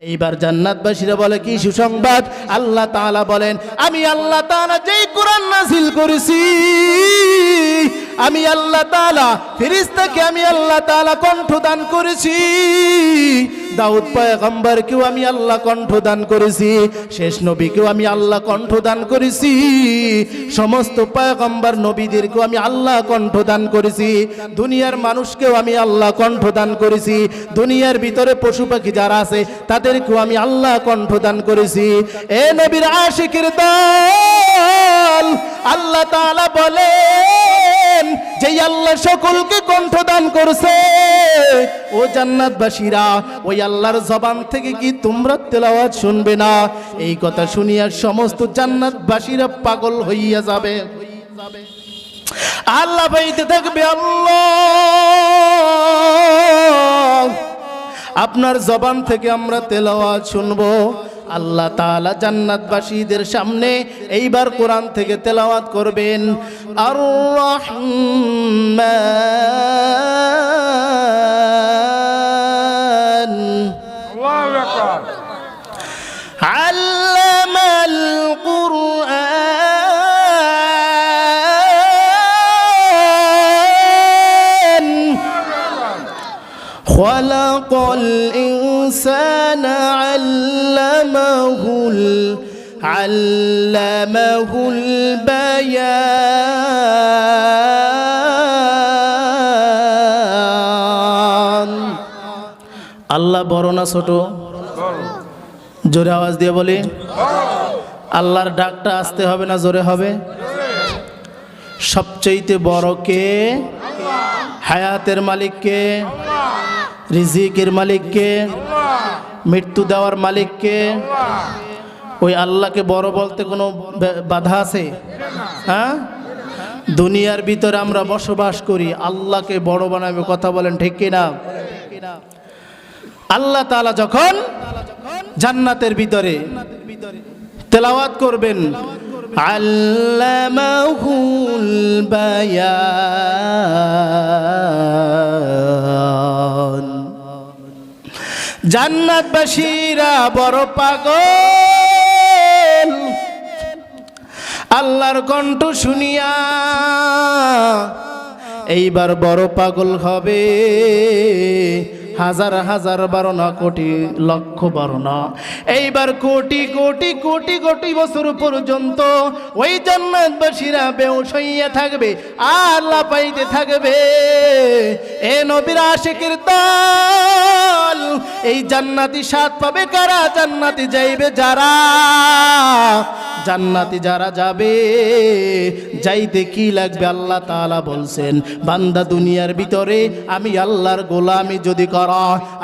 এইবার জান্নাতবাসীরা বলে, কি সুসংবাদ? আল্লাহ তাআলা বলেন, আমি আল্লাহ তাআলা যেই কোরআন নাজিল করেছি আমি আল্লাহ তাআলা, ফেরেশতাকে আমি আল্লাহ তাআলা কণ্ঠদান করেছি। দাউদ পয়গম্বরকেও আমি আল্লাহ কণ্ঠদান করেছি। শেষ নবীকেও আমি আল্লাহ কণ্ঠদান করেছি। সমস্ত পয়গম্বর নবীদেরকেও আমি আল্লাহ কণ্ঠদান করেছি। দুনিয়ার মানুষকেও আমি আল্লাহ কণ্ঠদান করেছি। দুনিয়ার ভিতরে পশু পাখি যারা আছে, তাদেরকেও আমি আল্লাহ কণ্ঠদান করেছি। এ নবীর আশিকের দল, আল্লাহ তাআলা বলেন যে আল্লাহ সকলকে কণ্ঠদান করছে। ও জান্নাতবাসীরা, ওই আল্লাহর জবান থেকে কি তোমরা তেলাওয়াত শুনবে না? এই কথা শুনিয়া সমস্ত জান্নাতবাসীরা পাগল হইয়া যাবে। আল্লাহ পাইতে থাকবে আল্লাহ, আপনার জবান থেকে আমরা তেলাওয়াত শুনব। আল্লাহ তালা জান্নাতবাসীদের সামনে এইবার কোরআন থেকে তেলাওয়াত করবেন। আর রহমান علمه ال- علمه البيان আল্লাহ বড় না ছোট জোরে আওয়াজ দিয়ে বলি আল্লাহর ডাকটা আসতে হবে না জোরে হবে সবচেয়েতে বড় কে হায়াতের মালিক কে রিজিকের মালিক কে মৃত্যু দেওয়ার মালিক কে ওই আল্লাহকে বড় বলতে কোনো বাধা আছে? হ্যাঁ? দুনিয়ার ভিতরে আমরা বসবাস করি, আল্লাহকে বড় বানাবে, কথা বলেন ঠিক কিনা? আল্লাহ তালা যখন জান্নাতের ভিতরে তেলাওয়াত করবেন, আল্লামাহুল বায়ান। জান্নাতবাসীরা বড় পাগল। আল্লাহর কণ্ঠ শুনিয়া এইবার বড় পাগল হবে। হাজার হাজার বারো না, কোটি লক্ষ বারো না। এইবার কোটি কোটি কোটি কোটি বছর পর্যন্ত ওই জান্নাতবাসীরা বেউস হইয়া থাকবে, আল্লাহ পাইতে থাকবে। এ নবীর আশিকের দল এই জান্নাতি স্বাদ পাবে কারা? জান্নাতি যাইবে যারা? জান্নাতি যারা যাবে যাইতে কি লাগবে আল্লাহ তাআলা বলছেন, বান্দা দুনিয়ার ভিতরে আমি আল্লাহর গোলামি যদি কর,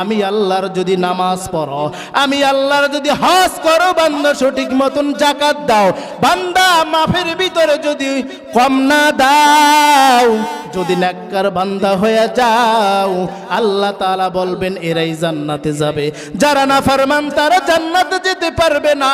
আমি আল্লাহর যদি নামাজ পড়ো, আমি আল্লাহর যদি হজ করো, বান্দা সঠিক মতন জাকাত দাও। বান্দা মাফের ভিতরে যদি কম না দাও যদি নেককার বান্দা হয়ে যাও, আল্লাহ তাআলা বলবেন, এরাই জান্নাতে যাবে। যারা না ফরমান তারা জান্নাতে যেতে পারবে না।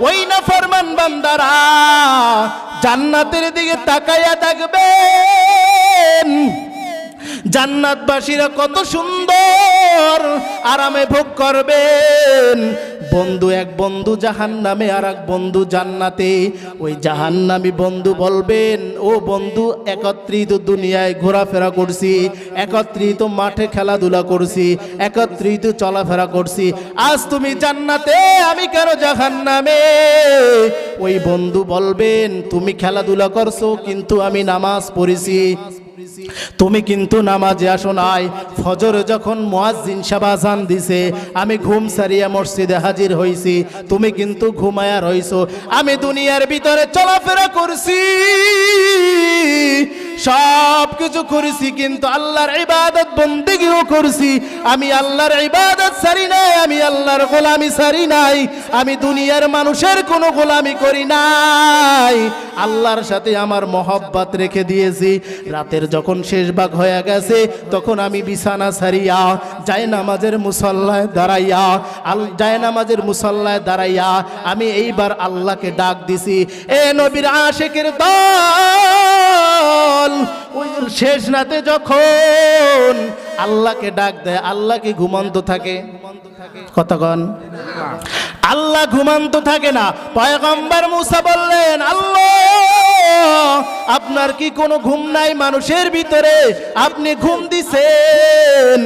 ওই না ফরমান বান্দারা জান্নাতের দিকে তাকাইয়া থাকবেন জান্নাতবাসীরা কত সুন্দর আরামে ভোগ করবেন। বন্ধু, এক বন্ধু জাহান নামে আর এক বন্ধু জান্নাতে। ওই জাহান্নামী বন্ধু বলবেন, ও বন্ধু, একত্রিত দুনিয়ায় ঘোরাফেরা করছি, একত্রিত মাঠে খেলাধুলা করছি, একত্রিত চলাফেরা করছি। আজ তুমি জান্নাতে, আমি কেন জাহান নামে ওই বন্ধু বলবেন, তুমি খেলাধুলা করছ, কিন্তু আমি নামাজ পড়েছি। তুমি কিন্তু নামাজে আসো নাই। ফজর যখন মুয়াজ্জিন সাবাজান দিছে, আমি ঘুম সারিয়া মসজিদে হাজির হইছি। তুমি কিন্তু ঘুমায়া রইছো। আমি দুনিয়ার ভিতরে চলাফেরা করছি। সব কিছু করেছি কিন্তু আল্লাহর ইবাদত বন্দেগিও করছি। আমি আল্লাহর ইবাদত সারি নাই, আমি আল্লাহর গোলামি সারি নাই। আমি দুনিয়ার মানুষের কোনো গোলামি করি নাই। আল্লাহর সাথে আমার মহব্বত রেখে দিয়েছি। রাতের যখন শেষ ভাগ হয়ে গেছে, তখন আমি বিছানা সারিয়া যায় নামাজের মুসল্লায় দাঁড়াইয়া, আল যায় নামাজের মুসল্লায় দাঁড়াইয়া আমি এইবার আল্লাহকে ডাক দিছি, এ নবীর আশেকের দল শেষ রাতে যখন আল্লাহকে ডাক দেয়, আল্লাহ কি ঘুমন্ত থাকে? কতক্ষণ আল্লাহ ঘুমান্ত থাকে না। পয়গম্বর মুসা বললেন, আল্লাহ! আপনার কি কোনো ঘুম নাই মানুষের ভিতরে? আপনি ঘুম দিছেন।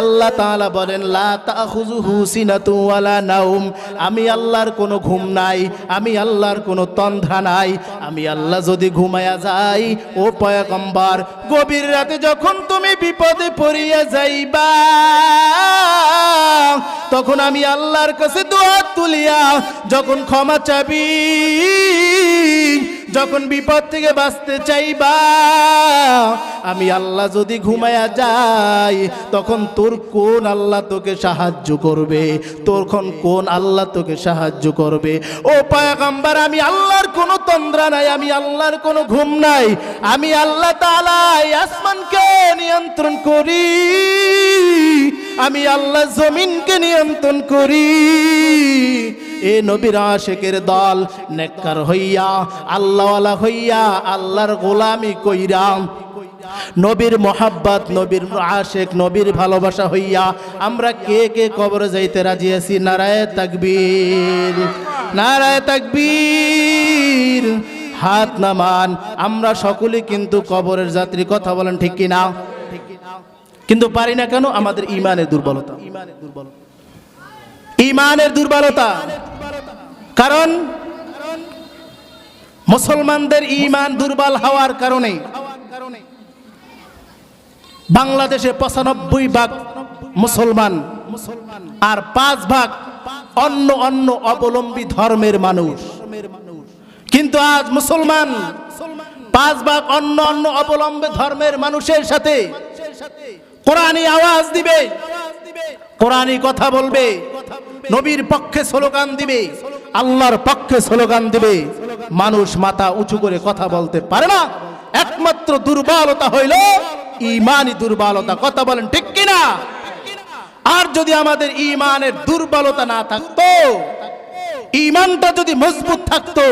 আল্লাহ তাআলা বলেন, লা তাখুযুহু সিনাতু ওয়ালা নাউম আমি আল্লাহর কোনো ঘুম নাই, আমি আল্লাহর কোনো তন্দ্রা নাই। আমি আল্লাহ যদি ঘুমায়া যাই, ও পয়গম্বর, গভীর রাতে যখন তুমি বিপদে পড়িয়া যাইবা, তখন আমি আল্লাহর কাছে দোয়া তুলিয়া, যখন ক্ষমা চাবি যখন বিপদ থেকে বাঁচতে চাইবা, আমি আল্লাহ যদি ঘুমায়া যাই, তখন তোর কোন আল্লাহ তোকে সাহায্য করবে? তখন কোন আল্লাহ তোকে সাহায্য করবে? ও পায়াগাম্বার, আমি আল্লাহর কোনো তন্দ্রা নাই, আমি আল্লাহর কোনো ঘুম নাই। আমি আল্লাহ তালাই আসমানকে নিয়ন্ত্রণ করি, আমি আল্লাহ জমিনকে নিয়ন্ত্রণ করি। এ নবীর আশেকের দল নেককার হইয়া, আল্লাহওয়ালা হইয়া, আল্লাহর গোলামি কইরা নবীর মোহাব্বত, নবীর আশেক, নবীর ভালোবাসা হইয়া আমরা কে কে কবরে যাইতে রাজি আছি? নারায় তাকবীর নারায় তাকবীর। হাত নামান, আমরা সকলে কিন্তু কবরের যাত্রী, কথা বলেন ঠিক কিনা? কিন্তু পারি না কেন? আমাদের ইমানের দুর্বলতা। ইমানের দুর্বলতা। ইমানের দুর্বলতা। কারণ মুসলমানদের ইমান দুর্বল হওয়ার কারণে বাংলাদেশে পঁচানব্বই ভাগ মুসলমান আর পাঁচ ভাগ অন্য অন্য অবলম্বী ধর্মের মানুষ। কিন্তু আজ মুসলমান পাঁচ ভাগ অন্য অন্য অবলম্বী ধর্মের মানুষের সাথে কোরআনী আওয়াজ দিবে কোরআনী কথা বলবে, নবীর পক্ষে স্লোগান দিবে আল্লাহর পক্ষে স্লোগান দিবে। মানুষ মাথা উঁচু করে কথা বলতে পারে না। একমাত্র দুর্বলতা হইল ইমানই দুর্বলতা। কথা বলেন ঠিক কিনা? আর যদি আমাদের ইমানের দুর্বলতা না থাকতো, ইমানটা যদি মজবুত থাকতো,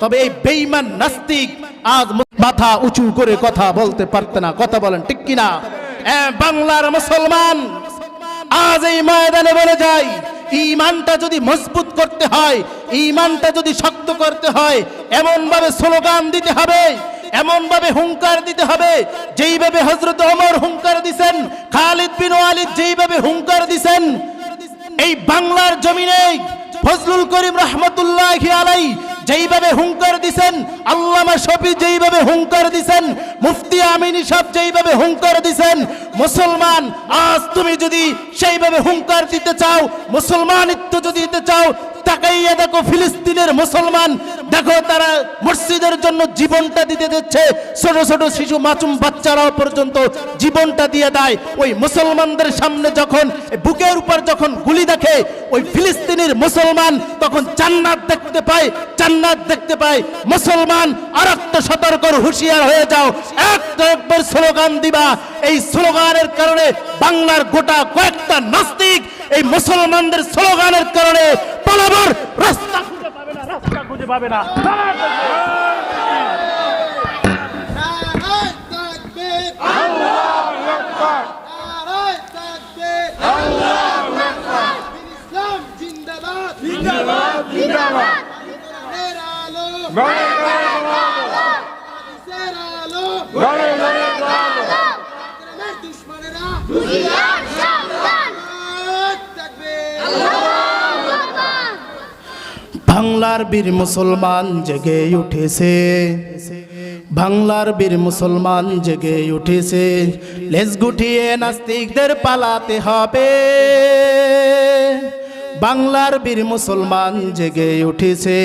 তবে এই বেঈমান নাস্তিক আজ মাথা উঁচু করে কথা বলতে পারত না। কথা বলেন ঠিক কিনা? বাংলার মুসলমান, আজ এই ময়দানে বলে যাই, ইমানটা যদি মজবুত করতে হয় ইমানটা যদি শক্ত করতে হয় এমন ভাবে স্লোগান দিতে হবে এমন ভাবে হুঙ্কার দিতে হবে, যেইভাবে হজরত অমর হুঙ্কার দিছেন, খালিদ বিন ওয়ালিদ যেইভাবে হুঙ্কার দিছেন, এই বাংলার জমিনে ফজলুল করিম রহমতুল্লাহ আলাই যেইভাবে হুঙ্কার দিছেন, আল্লামা শফি যেইভাবে হুঙ্কার দিছেন, মুফতি আমিন সাহেব যেইভাবে হুঙ্কার দিছেন, মুসলমান, আজ তুমি যদি সেইভাবে হুঙ্কার দিতে চাও, মুসলমানিত্ব যদি দিতে চাও তাকাইয়া দেখো ফিলিস্তিনের মুসলমান। দেখো তারা মসজিদের জন্য জীবনটা দিতে দিচ্ছে। ছোট ছোট শিশু মাচুম বাচ্চারাও পর্যন্ত জীবনটা দিয়ে দেয়। ওই মুসলমানদের সামনে যখন বুকের উপর যখন গুলি দেখে, ওই ফিলিস্তিনের মুসলমান তখন জান্নাত দেখতে পায়, জান্নাত দেখতে পায়। মুসলমান আর একটা সতর্ক, হুঁশিয়ার হয়ে যাও। একটা একবার স্লোগান দিবা। এই স্লোগানের কারণে বাংলার গোটা কয়েকটা নাস্তিক এই মুসলমানদের স্লোগানের কারণে পালাবার রাস্তা খুঁজে পাবে না রাস্তা খুঁজে পাবে না। নারায় বাংলার বীর মুসলমান জেগে উঠেছে। বাংলার বীর মুসলমান জেগে উঠেছে। লেজ গুটিয়ে নাস্তিকদের পালাতে হবে। বাংলার বীর মুসলমান জেগে উঠেছে।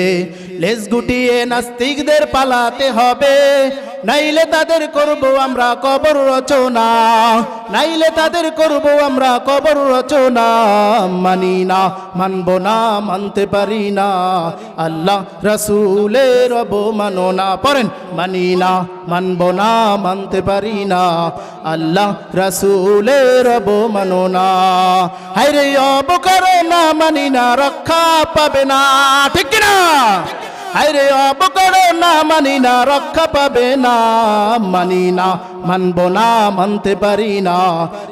লেজ গুটিয়ে নাস্তিকদের পালাতে হবে। নাইলে তাদের করব আমরা কবর রচনা। নাইলে তাদের করব আমরা কবর রচনা। মানি না, মানব না, মানতে পারি না। আল্লাহ রসুলের অবমাননা পড়েন, মানি না, মানব না, মানতে পারি না। আল্লাহ রসুলের অবমাননা হাইরে অবকার না, মানি না, রক্ষা পাবে না। ঠিক না আরে করো না মানি না, রক্ষা পাবে না, মানি না, মানব না, মানতে পারি না।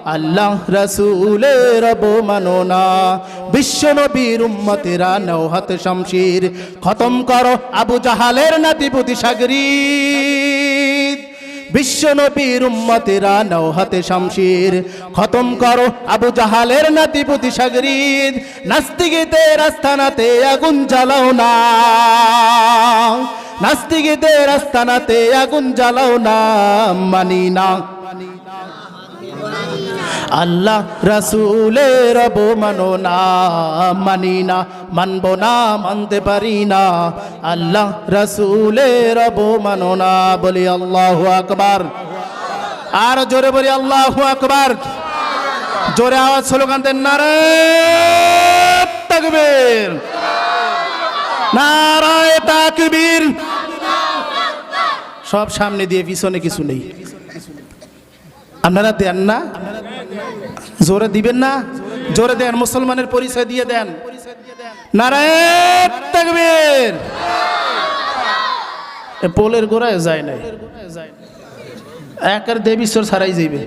আল্লাহ রসুলের মানো না। বিশ্ব নবীর উম্মতেরা নৌ হাতে শমশির। খতম করো আবু জাহালের নাতিপুতি সাগরী। বিশ্ব নবীর উম্মতেরা নৌ হাতে শামশির। খতম করো আবু জাহালের নাতি নাতিপুতি সাগরিদ। নাস্তিকিতে রাস্তানাতে আগুন জ্বালাও না। নাস্তিকিতে রাস্তানাতে আগুন জ্বালাও না। মানি না। আল্লাহ রসুলের মানো না মানি না, মানব না, মানতে পারি না। আল্লাহ রসুলের মানো না বলি আল্লাহ আকবার। আর জোরে বলি আল্লাহ আকবার। জোরে আওয়াজ স্লোগান দেন, নারে তাকবীর। নারায় তাকবীর। সব সামনে দিয়ে পিছনে কিছু নেই। আপনারা দেন না? জোরে দিবেন না? জোরে দেন, মুসলমানের পরিচয় দিয়ে দেন। নারায়ণ পোলের গোড়ায় যায় নাই। একের দেবীশ্বর ছাড়াই যাইবে।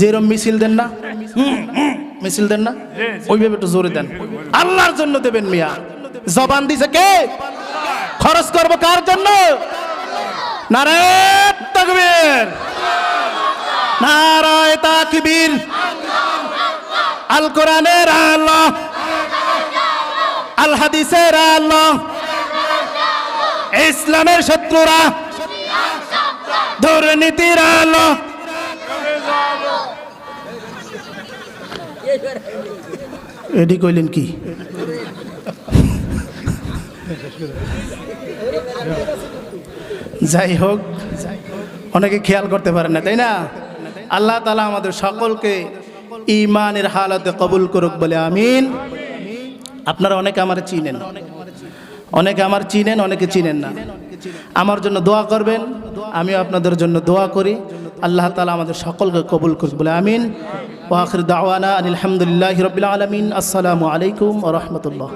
যেরম মিছিল দেন না? মিছিল দেন না? ওইভাবে একটু জোরে দেন। আল্লাহর জন্য দেবেন মিয়া। জবান দিছে কে? খরচ করব কার জন্য? নারায়ণ তাকবীর। নারায় তাকবীর। আল। কোরআনের আল্লাহ আল। হাদিসের আল্লাহ ইসলামের শত্রুরা। দুর্নীতির আল্লাহ এডি কইলেন কি? যাই হোক, অনেকে খেয়াল করতে পারেন না, তাই না? আল্লাহ তালা আমাদের সকলকে ইমানের হালতে কবুল করুক বলে আমিন। আপনারা অনেকে আমার চিনেন। অনেকে আমার চিনেন, অনেকে চিনেন না। আমার জন্য দোয়া করবেন, আমিও আপনাদের জন্য দোয়া করি। আল্লাহ তালা আমাদের সকলকে কবুল করুক বলে আমিন। ওয়াখির দাওয়ানা আলহামদুলিল্লাহ রবিল আলমিন। আসসালামু আলাইকুম রহমতুল্লাহ।